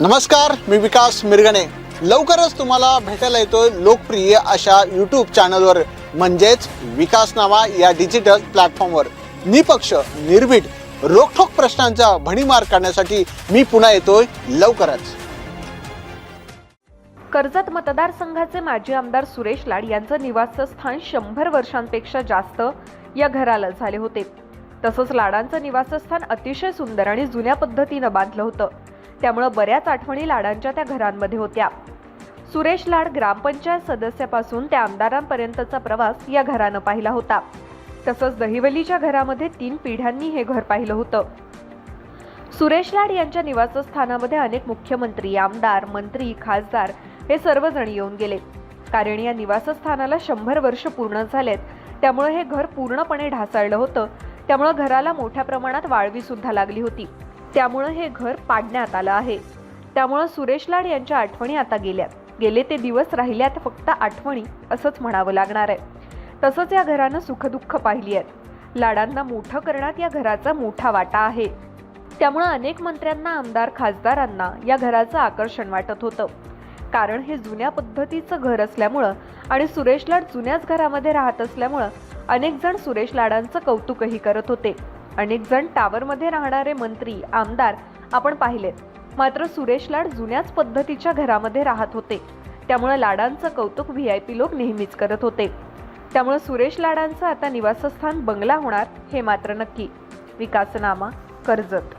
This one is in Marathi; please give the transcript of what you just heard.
नमस्कार मी विकास मिरगणे. लवकरच तुम्हाला भेटायला येतोय लोकप्रिय अशा यूट्यूब चॅनलवर म्हणजेच विकास नावा या डिजिटल प्लॅटफॉर्मवर निपक्ष निर्भीड रोखोक प्रश्नांचा भणीमार करण्यासाठी मी पुन्हा येतोय लवकरच. कर्जत मतदारसंघाचे माजी आमदार सुरेश लाड यांचं निवासस्थान शंभर वर्षांपेक्षा जास्त या घराला झाले होते. तसंच लाडांचं निवासस्थान अतिशय सुंदर आणि जुन्या पद्धतीनं बांधलं होतं. त्यामुळं बऱ्याच आठवणी लाडांच्या त्या घरांमध्ये होत्या. सुरेश लाड ग्रामपंचायत सदस्यापासून त्या आमदारांपर्यंतचा प्रवास या घरानं पाहिला होता. तसंच दहिवलीच्या घरामध्ये तीन पिढ्यांनी हे घर पाहिलं होतं. सुरेश लाड यांच्या निवासस्थानामध्ये अनेक मुख्यमंत्री आमदार मंत्री खासदार हे सर्वजण येऊन गेले. कारण या निवासस्थानाला शंभर वर्ष पूर्ण झालेत. त्यामुळे हे घर पूर्णपणे ढासाळलं होतं. त्यामुळं घराला मोठ्या प्रमाणात वाळवी सुद्धा लागली होती. त्यामुळं हे घर पाडण्यात आलं आहे. त्यामुळं सुरेश लाड यांच्या आठवणी आता गेल्यात. गेले ते दिवस राहिल्यात फक्त आठवणी असंच म्हणावं लागणार आहे. तसंच या घरानं सुखदुःख पाहिली आहेत. लाडांना मोठं करण्यात या घराचा मोठा वाटा आहे. त्यामुळं अनेक मंत्र्यांना आमदार खासदारांना या घराचं आकर्षण वाटत होतं. कारण हे जुन्या पद्धतीचं घर असल्यामुळं आणि सुरेश लाड जुन्याच घरामध्ये राहत असल्यामुळं अनेक जण सुरेश लाडांचं कौतुकही करत होते. अनेक जण टावरमध्ये राहणारे मंत्री आमदार आपण पाहिलेत. मात्र सुरेश लाड जुन्याच पद्धतीच्या घरामध्ये राहत होते. त्यामुळं लाडांचं कौतुक व्ही आय पी लोक नेहमीच करत होते. त्यामुळे सुरेश लाडांचं आता निवासस्थान बंगला होणार हे मात्र नक्की. विकासनामा कर्जत